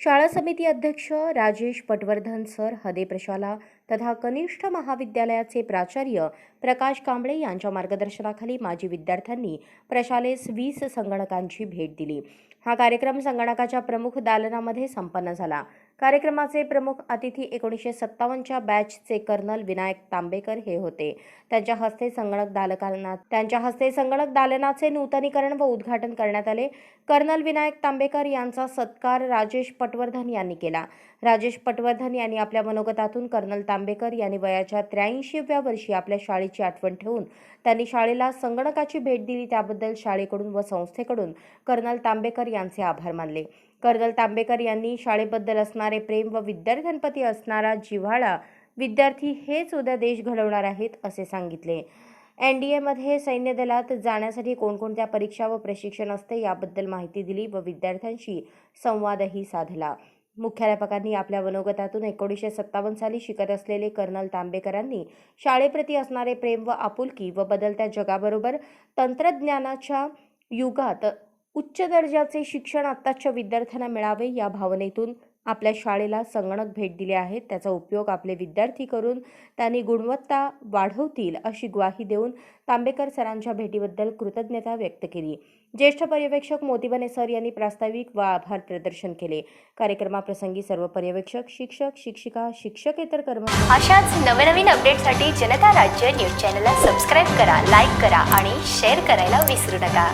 शाळा समिती अध्यक्ष राजेश पटवर्धन सर हदे प्रशाला तथा कनिष्ठ महाविद्यालयाचे प्राचार्य प्रकाश कांबळे यांच्या मार्गदर्शनाखाली माजी विद्यार्थ्यांनी प्रशालेस वीस संगणकांची भेट दिली. हा कार्यक्रम संगणकाच्या प्रमुख दालनामध्ये संपन्न झाला. कार्यक्रमाचे प्रमुख अतिथी एकोणीसशे सत्तावन्नच्या बॅचचे कर्नल विनायक तांबेकर हे होते. त्यांच्या हस्ते संगणक दालकांना त्यांच्या हस्ते संगणक दालनाचे नूतनीकरण व उद्घाटन करण्यात आले. कर्नल विनायक तांबेकर यांचा सत्कार राजेश पटवर्धन यांनी केला. राजेश पटवर्धन यांनी आपल्या मनोगतातून कर्नल तांबेकर यांनी वयाच्या त्र्याऐंशीव्या वर्षी आपल्या शाळेची आठवण ठेवून त्यांनी शाळेला संगणकाची भेट दिली. त्याबद्दल शाळेकडून व संस्थेकडून कर्नल तांबेकर यांचे आभार मानले. कर्नल तांबेकर यांनी शाळेबद्दल असणारे प्रेम व विद्यार्थ्यांप्रती असणारा जिव्हाळा विद्यार्थी हेच उद्या देश घडवणार आहेत असे सांगितले. एन डी एमध्ये सैन्य दलात जाण्यासाठी कोणकोणत्या परीक्षा व प्रशिक्षण असते याबद्दल माहिती दिली व विद्यार्थ्यांशी संवादही साधला. मुख्याध्यापकांनी आपल्या मनोगतातून एकोणीसशे सत्तावन्न साली शिकत असलेले कर्नल तांबेकरांनी शाळेप्रती असणारे प्रेम व आपुलकी व बदलत्या जगाबरोबर तंत्रज्ञानाच्या युगात उच्च दर्जाचे शिक्षण आत्ताच्या विद्यार्थ्यांना मिळावे या भावनेतून आपल्या शाळेला संगणक भेट दिले आहेत. त्याचा उपयोग आपले विद्यार्थी करून त्यांनी गुणवत्ता वाढवतील अशी ग्वाही देऊन तांबेकर सरांच्या भेटीबद्दल कृतज्ञता व्यक्त केली. ज्येष्ठ पर्यवेक्षक मोतीबने सर यांनी प्रास्ताविक व आभार प्रदर्शन केले. कार्यक्रमाप्रसंगी सर्व पर्यवेक्षक शिक्षक शिक्षिका शिक्षकेतर कर्मचारी अशाच नवनवीन अपडेटसाठी जनता राज्य न्यूज चॅनलला सबस्क्राईब करा लाईक करा आणि शेअर करायला विसरू नका.